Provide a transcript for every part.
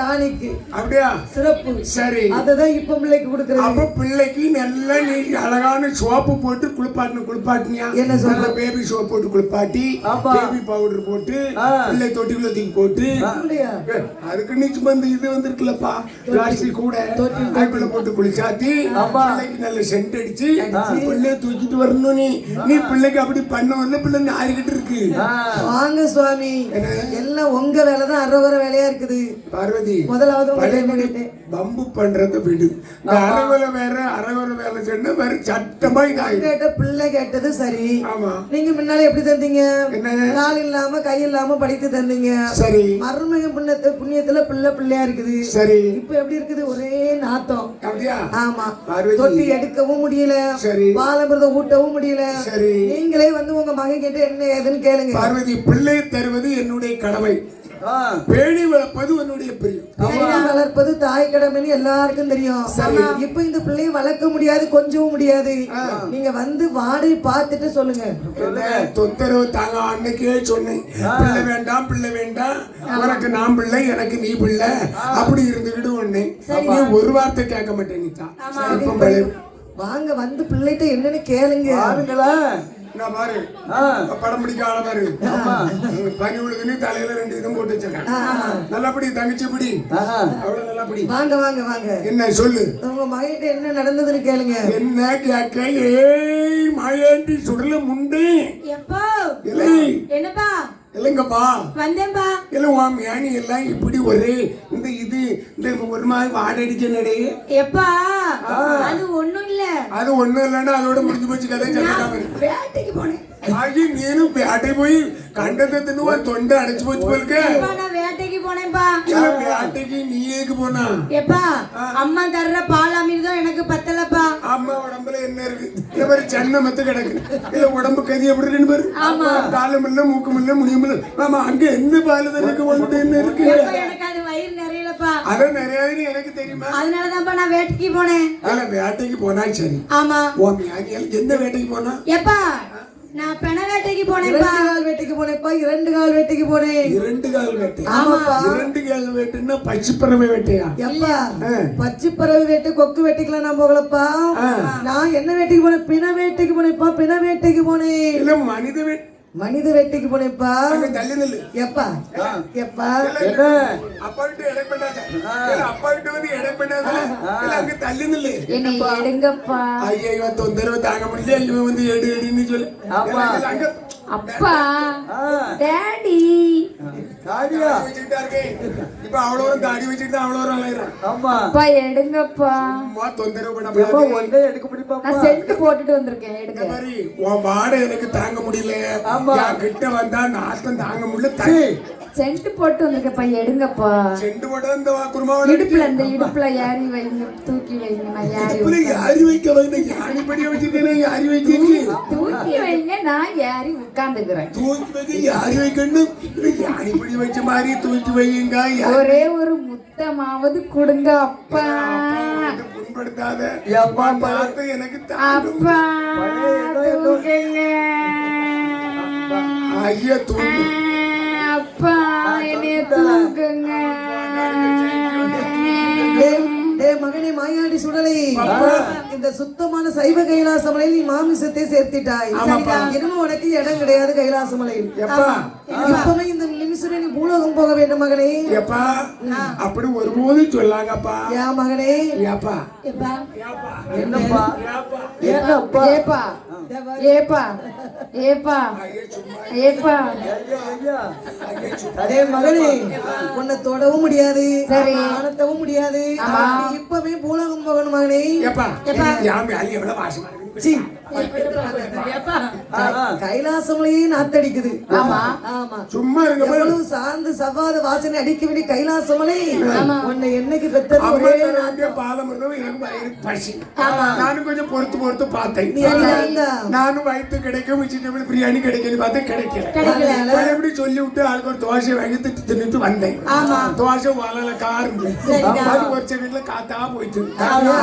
Tonic. அப்படியா? சிறப்பு. சரி. அததான் இப்ப பிள்ளைக்கு கொடுக்கறது அப்ப பிள்ளைக்கு நல்லா நீ அழகான சோப்பு போட்டு குளிப்பாட்டணும் குளிப்பாட்டினியா? என்ன? நல்ல பேபி சோப் போட்டு குளிப்பாட்டி. பேபி பவுடர் போட்டு. பிள்ளை தொட்டிக்குள்ள தூக்கி போட்டு. அதுக்கு நீச்சு வந்து இது வந்திருக்குல்லப்பா. பிளாஸ்டிக் கூட அதுக்குள்ள போட்டு குளிச்சாத்தி. பிள்ளைக்கு நல்ல சென்ட் அடிச்சு. பிள்ளைய தூக்கிட்டு வரணும் நீ. நீ பிள்ளைக்கு அப்படி பண்ண வரல பிள்ளை நாரிக்கிட்டு இருக்கு. வாங்க சுவாமி. எல்லாம் உங்க வேலைதான் அறவர வேலையா இருக்குது. பார்வதி முதலாவது முடி கேட்டேன்? பம்பு பண்றத விடு. அறவேலை வேற அறவேலை வேலை சொன்னா வேற சட்டமா கேட்ட பிள்ளை கேட்டது சரி. ஆமா. நீங்க முன்னால எப்படி தந்தீங்க? கால் இல்லாம கை இல்லாம படித்து தந்தீங்க. சரி. மருமக புண்ணியத்து புண்ணியத்துல பிள்ளை பிள்ளையா இருக்குது. சரி. இப்ப எப்படி இருக்குது? ஒரே நாத்தம். அப்படியா? ஆமா. பார்வதி. தொட்டி எடுக்கவும் முடியல. சரி. பாலமிரதம் ஊட்டவும் முடியல. சரி. நீங்களே வந்து உங்க மகன் கேட்டு என்ன ஏதுன்னு கேளுங்க. பார்வதி பிள்ளை தருவது என்னுடைய கடமை. பேணி வளர்ப்பது என்னுடைய பிரியம். வளர்ப்பது தாய் கடமைன்னு எல்லாருக்கும் தெரியும். இப்ப இந்த பிள்ளையை வளர்க்க முடியாது கொஞ்சவும் முடியாது. நீங்க வந்து வாடி பார்த்துட்டு சொல்லுங்க. தொந்தரவு தாங்க அன்னைக்கே சொன்னேன். பிள்ளை வேண்டாம் பிள்ளை வேண்டாம். உனக்கு நான் பிள்ளை எனக்கு நீ பிள்ளை. அப்படி இருந்துகிட்டு ஒண்ணு நீ ஒரு வார்த்தை கேட்க மாட்டேன் வாங்க வந்து பிள்ளைகிட்ட என்னன்னு கேளுங்க. நான் பாரு. படம் பிடிக்க ஆள பாரு. பனி விழுதுன்னு தலையில ரெண்டு இதுவும் போட்டு வச்சிருக்கேன். நல்லபடி தங்கச்சி பிடி. அவ்வளவு நல்லபடி வாங்க வாங்க வாங்க. என்ன சொல்லு? உங்க மகன்கிட்ட என்ன நடந்ததுன்னு கேளுங்க. என்ன கேட்க? ஏய் மாயாண்டி சுடல முண்டு. எப்போ? இல்லை என்னப்பா? இல்லைங்கப்பா. வந்தேன்பா. இல்ல உன் மேனி எல்லாம் இப்படி ஒரே இந்த இது இந்த ஒரு மாதிரி வாடடிச்ச நடை எப்பா அது ஒண்ணும் இல்ல. அது ஒண்ணும் இல்லைன்னா அதோட முடிஞ்சு போச்சு கதை வேட்டைக்கு போனேன். ஆகி நீனும் வேட்டை போய் கண்டத்தை தின்னுவான் தொண்டை அடைச்சு போச்சு போலுக்க வேட்டைக்கு போனேன்பா. வேட்டைக்கு நீ ஏக்கு போனா. எப்பா அம்மா தர்ற பால் அமிர்தம் எனக்கு பத்தலப்பா அம்மா உடம்புல என்ன இருக்கு மாதிரி சென்னை மத்து கிடக்கு. இல்ல உடம்பு கதி எப்படி இருக்கு பாரு. ஆமா. காலம் இல்ல மூக்கம் இல்ல முடியும் இல்ல. ஆமா அங்க என்ன பால் தனக்கு வந்துட்டு என்ன இருக்கு? எப்பா எனக்கு அது வயிறு நிறையலப்பா. அத நிறையாதுன்னு எனக்கு தெரியுமா? அதனாலதான்ப்பா நான் வேட்டைக்கு போனேன். வேட்டைக்கு போனா சரி. ஆமா. எந்த வேட்டைக்கு போனா? எப்பா? நான் பெண வேட்டைக்கு போனேன்ப்பா. இரண்டு கால் வேட்டைக்கு போனேப்பா இரண்டு கால் வேட்டைக்கு போனேன். இரண்டு கால் வேட்டை. ஆமாப்பா. இரண்டு கால் வேட்டைன்னா பச்சைப்பறவை வேட்டையா? எப்பா. பச்சை பறவை வேட்டை கொக்கு வேட்டைக்கெல்லாம் நான் போகலப்பா. நான் என்ன வேட்டைக்கு போனேன்? பிண வேட்டைக்கு போனேன்ப்பா பிண வேட்டைக்கு போனேன். இல்ல மனித வேட்டை மனித வேட்டைக்கு போனேன்ப்பா அங்க தள்ளி நில்லு. எப்பா? எப்பா? அப்பா கிட்ட எடை பண்ணாத இல்ல அப்பா கிட்ட வந்து எடை பண்ணாத அங்க தள்ளி நில்லு. என்னை எடுங்கப்பா. ஐயா இவன் தொந்தரவு தாங்க முடியல. இவன் வந்து எடு எடுன்னு சொல்லு. இல்ல, இல்ல, அங்க அப்பா. டாடி. இப்ப அவ்வளோ ஒரு தாடி வச்சுக்கிட்டு அவ்வளோ ஒரு அலையிறான் அப்பா எடுங்கப்பா. அம்மா தொந்தரவு பண்ண நான் சென்ட் போட்டுட்டு வந்திருக்கேன் எடுங்க. உன் வாடை எனக்கு தாங்க முடியல. கிட்ட வந்தா நாட்டம் தாங்க முடியல. சென்ட் போட்டு வந்திருக்கேன்ப்பா எடுங்கப்பா. செண்டு போட்டா இந்த குருமாவோட இடுப்புல இந்த இடுப்புல ஏறி வைங்க தூக்கி வைங்க நான் ஏறி இடுப்புல யாரி வைக்க வந்து யாரி படிய வச்சிருக்கேன் யாரி வைக்க தூக்கி வைங்க நான் ஏறி உட்கார்ந்துக்கிறேன். தூக்கி வைக்க யாரி வைக்கணும். யாரி படி வச்ச மாதிரி தூக்கி வையுங்க. யாரி ஒரே ஒரு முத்தமாவது கொடுங்க அப்பா. புண்படுத்தாத. பார்த்து எனக்கு அப்பா தூக்குங்க. ஐயா தூண்டு அப்பா என்னைய தூக்குங்க மகனே மாயாண்டி சுடலை. இந்த சுத்தமான சைவ கைலாச மலையில் நீ மாமிசத்தை சேர்த்திட்டாய். இனிமே உனக்கு இடம் கிடையாது கைலாச மலையில் இப்பவே இந்த நிமிஷமே நீ பூலோகம் போக வேண்டும் மகனே எப்பா? அப்படி ஒருபோதும் சொல்லாங்கப்பா. ஏன் மகனே ஏப்பா? என்னப்பா? ஏப்பா? ஏப்பா? ஏப்பா? ஏப்பா? அதே மகனே உன்னை தொடவும் முடியாது. சரி. அணத்தவும் முடியாது. இப்பவே பூலோகம் போகணும் மகனே எப்பா யாமி அள்ளி எவ்வளவு வாசமா இருக்கு சீ. கைலாசமலையே நாத்தடிக்குது. ஆமா. ஆமா. சும்மா. எவ்வளவு சார்ந்து சவ்வாத வாசனை அடிக்க வேண்டிய கைலாசமலை. உன்னை என்னைக்கு பெத்தது அம்மா ஒரே பாலம் பசி. நானும் கொஞ்சம் பொறுத்து பொறுத்து பார்த்தேன். நானும் வயிற்று கிடைக்கும் வெஜிடபிள் பிரியாணி கிடைக்குன்னு பார்த்தா கிடைக்கல. எப்படி சொல்லி விட்டு ஆளுக்கு ஒரு தோசை வாங்கி தின்னுட்டு வந்தேன். தோசை வாழல காருந்து அது ஒரு செகண்ட்ல காத்தா போயிட்டு.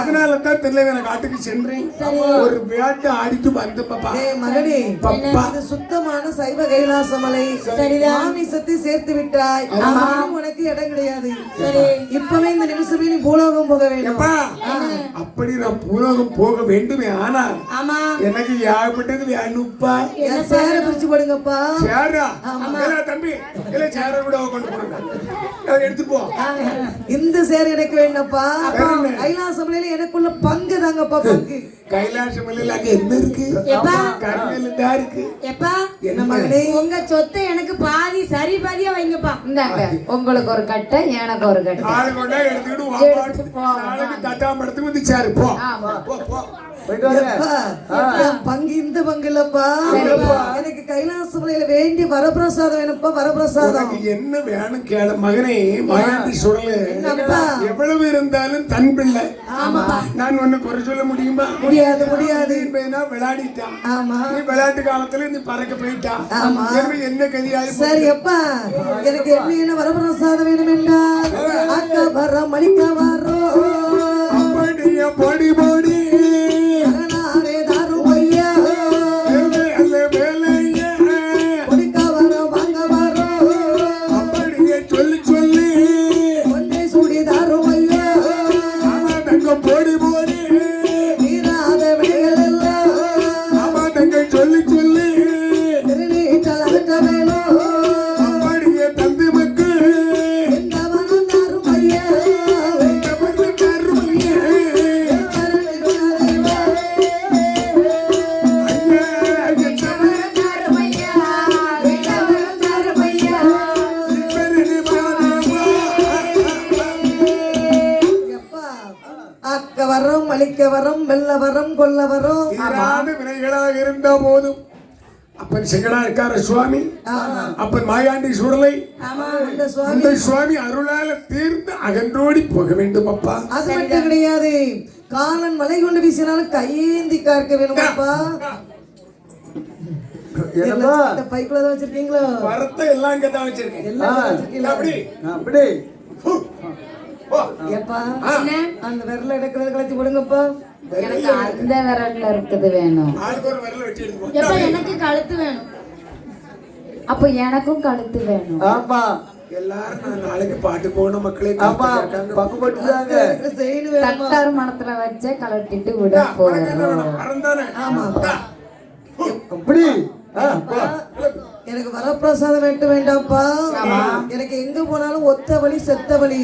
அதனால தான் திருநெல்வேலி காட்டுக்கு சென்றேன். ஒரு ஒரு வேட்டை ஆடிட்டு வந்த பாப்பா. மகனே பப்பா. சுத்தமான சைவ கைலாசமலை. மாமிசத்தை சேர்த்து விட்டாய். உனக்கு இடம் கிடையாது. இப்பவே இந்த நிமிஷமே நீ பூலோகம் போக வேண்டும். அப்படி நான் பூலோகம் போக வேண்டுமே ஆனா ஆமா. எனக்கு யாப்பட்டது வேணுப்பா என் சேர பிரிச்சு போடுங்கப்பா. சேரா? தம்பி இல்ல சேர கூட கொண்டு போடுங்க. போ. இந்த சேர் எனக்கு வேண்டப்பா வேணுமே. கைலாசமலையில எனக்குள்ள பங்கு தாங்கப்பா பங்கு. கைலாச மலையில அங்க என்ன இருக்கு? எப்பா? கருமையில தான் இருக்கு? எப்பா? என்ன மகனே? உங்க சொத்தை எனக்கு பாதி சரி பாதியா வைங்கப்பா. இந்தாங்க. உங்களுக்கு ஒரு கட்டை எனக்கு ஒரு கட்டை. ஆளு கொண்டா எடுத்துக்கிட்டு. நாளைக்கு தட்டாம்படத்துக்கு வந்து சேரு போ. பங்கு இந்த பங்கு இல்லப்பா எனக்கு கைலாசமலையில வேண்டிய வரப்பிரசாதம் வேணும்ப்பா வரப்பிரசாதம்? என்ன வேணும் கேள மகனே மகாண்டி அப்பா. எவ்வளவு இருந்தாலும் தன் பிள்ளை. நான் ஒண்ணு குறை சொல்ல முடியுமா? முடியாது முடியாது. விளையாடிட்டான்? ஆமா. நீ விளையாட்டு காலத்துல நீ பறக்க போயிட்டா? ஆமா. என்ன கதியாயி சரி அப்பா எனக்கு என்ன என்ன வரப்பிரசாதம் வேணும் என்றால் அக்கா வரோம் மணிக்க வரம் வெள்ள வரம் கொல்ல வரம் தீராத வினைகளாக இருந்த போதும். அப்பன் சிங்கடா இருக்கார சுவாமி. அப்பன் மாயாண்டி சுடலை. இந்த சுவாமி. அந்த சுவாமி அருளால தீர்ந்து அகன்றோடி போக வேண்டும் அப்பா. அது மட்டும் கிடையாது. காலன் மலை கொண்டு வீசினாலும் கையேந்தி காக்க வேணுமாப்பா இந்த பைக்குள்ள தான் வச்சிருக்கீங்களோ? வரத்தை எல்லாம் இங்க தான் வச்சிருக்கேன்? அப்படி அப்படி. எப்பா. அந்த விரல எடுக்கிறது கலத்தி விடுங்கப்பா. எனக்கு அந்த விரல்ல இருக்குது வேணும். எப்ப. எனக்கு கழுத்து வேணும். அப்போ எனக்கும் கழுத்து வேணும். ஆமா. எல்லாரும் நாளைக்கு பாட்டு போகணும் மக்களே. ஆமா. பக்குப்பட்டுதாங்க தட்டார் மனத்துல வச்சே கலட்டிட்டு விட போறோம். அப்படி. எனக்கு வரப்பிரசாதம் வேண்டும் வேண்டாம்ப்பா. எனக்கு எங்க போனாலும் ஒத்த வழி செத்த வழி.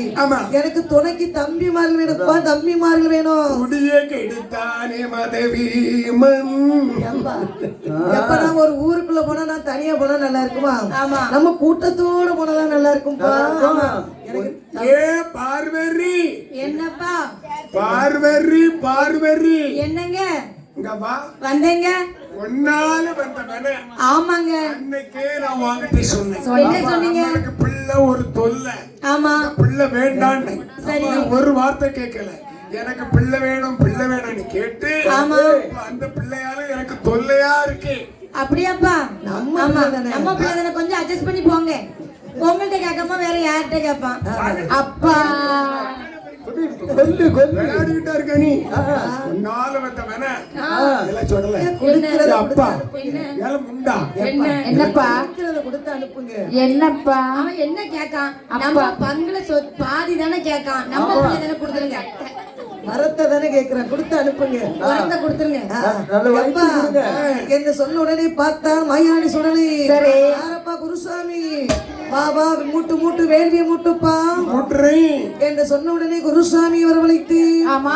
எனக்கு துணைக்கு தம்பிமார்கள் வேணும்ப்பா. தம்பிமார்கள் வேணும். குடியே கெடுத்தானே மதவீமன் எப்பா. நான் ஒரு ஊருக்குள்ள போனா நான் தனியா போனா நல்லா இருக்குமா? ஆமா. நம்ம கூட்டத்தோட போனதா நல்லா இருக்கும்பா. எனக்கு ஏ பார்வரி என்னப்பா? பார்வரி பார்வரி என்னங்க? வந்தேங்க. ஒன்னால வந்த மன ஆமாங்க. அன்னைக்கே நான் வாங்கிட்டு சொன்னேன். என்ன சொன்னீங்க எனக்கு பிள்ளை ஒரு தொல்லை. ஆமா. பிள்ளை வேண்டான்னு. சரி. ஒரு வார்த்தை கேட்கல. எனக்கு பிள்ளை வேணும் பிள்ளை வேணும்னு கேட்டு ஆமா. அந்த பிள்ளையால எனக்கு தொல்லையா இருக்கு. அப்படியாப்பா? நம்ம. நம்ம பிள்ளை தானே கொஞ்சம் அட்ஜஸ்ட் பண்ணி போங்க. உங்கள்ட்ட கேட்காம வேற யார்கிட்ட கேட்பான்? அப்பா. கொல்லு கொல்லு. விளையாடிக்கிட்டா இருக்க நீ. உன்னால வந்த மன இதெல்லாம் சொல்லல கொடுக்கறத ஏய் அப்பா. என்ன? ஏல முண்டா. என்ன? என்னப்பா? கொடுக்கறத கொடுத்து அனுப்புங்க. என்னப்பா? அவன் என்ன கேட்கான்? நம்ம பங்குல சொத் பாதி தானே கேட்கான். நம்ம தானே கொடுத்துருங்க வரத்தை தானே கேக்குறேன். கொடுத்து அனுப்புங்க. உரத்தை கொடுத்துருங்க. என்று சொன்ன உடனே பார்த்தா மையாடி சுடலை. சரி. யாரப்பா குருசாமி? வா மூட்டு மூட்டு வேள்வியை மூட்டுப்பா. என்று சொன்ன உடனே குருசாமி வரவழைத்து ஆமா.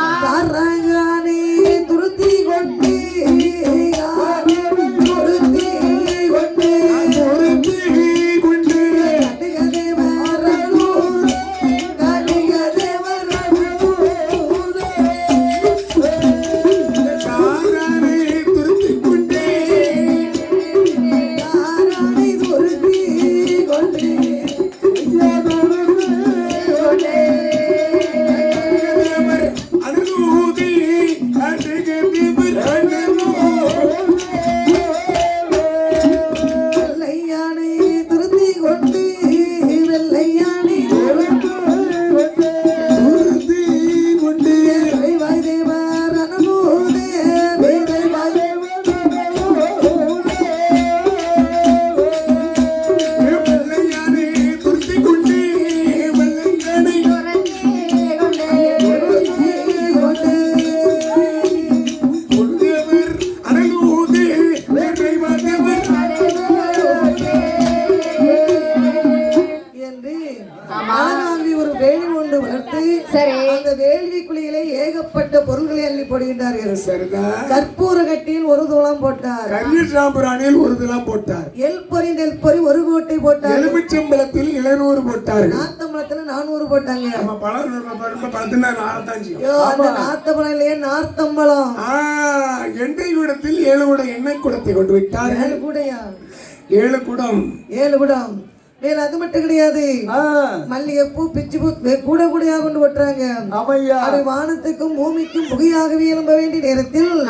சரிதான் கற்பூர கட்டியில் ஒரு தூளம் போட்டார். கன்னிசாம்புராணியில் ஒரு இதெல்லாம் போட்டார். எல் பொறி நெல் பொறி ஒரு கோட்டை போட்டார். எலுமிச்சம்பழத்தில் இளநூறு போட்டார்கள். நாத்தம்பழத்துல நானூறு போட்டாங்க. நம்ம பழம் செய்யும் ஐயோ அந்த நாத்தம்பழம் இல்லையே நார்த்தம்பழம். ஆ, எண்ணெய் குடத்தில் ஏழு குடம் எண்ணெய் குடத்தை கொண்டு விட்டார்கள். ஏழு கூடையா? ஏழு குடம். ஏழு குடம். மேல அது மட்டும் கிடையாது. மல்லிகைப்பூ பிச்சு பூ கூட கூடையா கொண்டு போட்டுறாங்க ஆமையா. அது வானத்துக்கும் பூமிக்கும் புகையாகவே எழும்ப வேண்டிய நேரத்தில்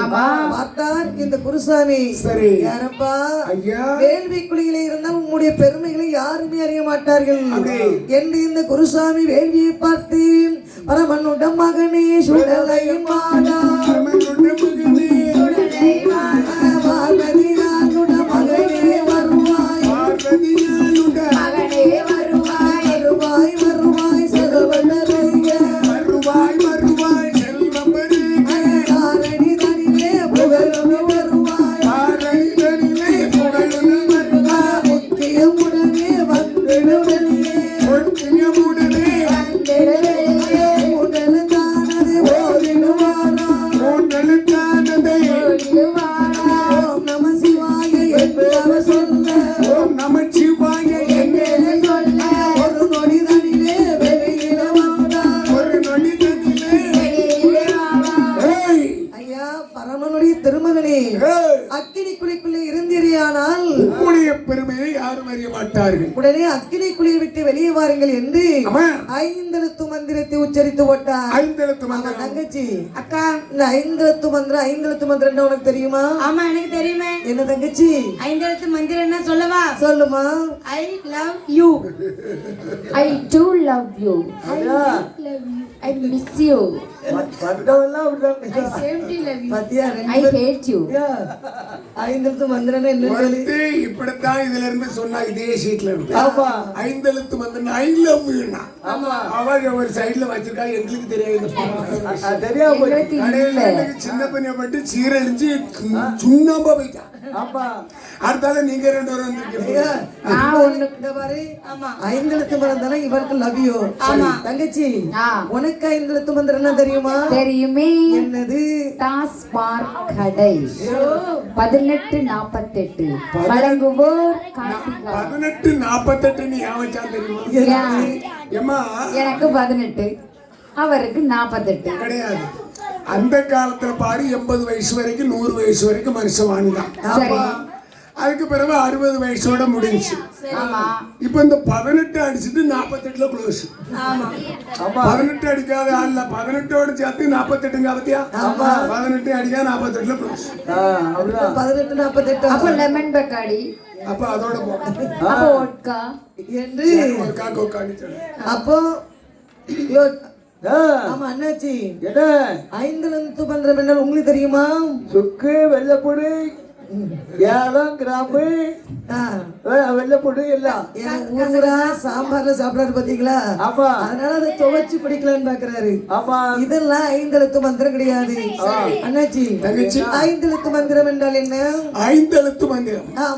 பார்த்தார் இந்த குருசாமி. சரி. யாரப்பா? ஐயா. வேள்வி குழியிலே இருந்தால் உம்முடைய பெருமைகளை யாருமே அறிய மாட்டார்கள். என்று இந்த குருசாமி வேள்வியை பார்த்து பரமனுடம் மகனே சுடலை பார்வதி யாரும் அறிய மாட்டார்கள் உடனே அக்கினி குழியை விட்டு வெளியே வாருங்கள் என்று ஐந்தெழுத்து மந்திரத்தை உச்சரித்து போட்டார். ஐந்தெழுத்து மந்திரம். தங்கச்சி. அக்கா. இந்த ஐந்தெழுத்து மந்திரம் ஐந்தெழுத்து மந்திரம் என்ன உனக்கு தெரியுமா? ஆமா எனக்கு தெரியுமே. என்ன தங்கச்சி? ஐந்தெழுத்து மந்திரம் என்ன சொல்லவா? சொல்லுமா. I love you I do love you. I love you. என்ன சொல்லி? ஒருத்தி இப்படித்தான் இதுல இருந்து சொன்னா இதே இருந்து ஆமா. ஐந்தெழுத்து மந்திரம் ஐ லவ் யூனா அவ ஒரு சைடுல வச்சிருக்கா எங்களுக்கு தெரியாது. சின்ன பையனை பட்டு சீரழிஞ்சு சுண்ணாம்பா போயிட்டான் ஆமா. அடுத்தால நீங்க ரெண்டு பேரும் வந்திருக்கீங்க. ஐந்தெழுத்து மந்திரம் தானே இவருக்கு லவ் யூ ஆமா. தங்கச்சி ஆ. உனக்கு ஐந்தெழுத்து மந்திரம் என்ன தெரியுமா? தெரியுமே. என்னது? டாஸ்மார்க் கடை. பதினெட்டு நாற்பத்தெட்டு வழங்குவோர் பதினெட்டு நாப்பத்தெட்டு நீ தெரியுமா? ஏமா எனக்கு பதினெட்டு. அவருக்கு நாற்பத்தெட்டு கிடையாது. அந்த காலத்துல பாரு எண்பது வயசு வரைக்கும் நூறு வயசு வரைக்கும் மனுஷன் வாழ்ந்தான். அதுக்கு பிறகு அறுபது வயசோட முடிஞ்சு ஆமா இப்ப இந்த பதினெட்டு அடிச்சுட்டு நாப்பத்தெட்டுல க்ளோஸ் ஆமா. ஆமா. பதினெட்டு அடிக்காத ஆள்ல பதினெட்டோட சேர்த்து நாப்பத்தெட்டுங்க பத்தியா? பதினெட்டு அடிக்காத நாப்பத்தெட்டுல க்ளோஸ் பதினெட்டு நாற்பத்தெட்டு அப்ப லெமன் பக்காடி அப்ப அதோட போகும் அப்ப ஒட்கா என்று அப்போ ஆமா அண்ணாச்சி. என்ன? ஐந்தெழுத்து மந்திரம் என்ன உங்களுக்கு தெரியுமா? சுக்கு வெள்ளைப்பொடி. ஏலம் கிராம்பு வெள்ளைப்பொடி எல்லாம். ஊர் சாம்பார்ல சாப்பிடாரு பாத்தீங்களா? ஆமா. அதனால அதை துவைச்சு குடிக்கலாம்னு பாக்குறாரு. ஆமா. இதெல்லாம் ஐந்தெழுத்து மந்திரம் கிடையாது. அண்ணாச்சி தங்கச்சி. ஐந்தெழுத்து மந்திரம் என்றால் என்ன? ஐந்தெழுத்து மந்திரம்.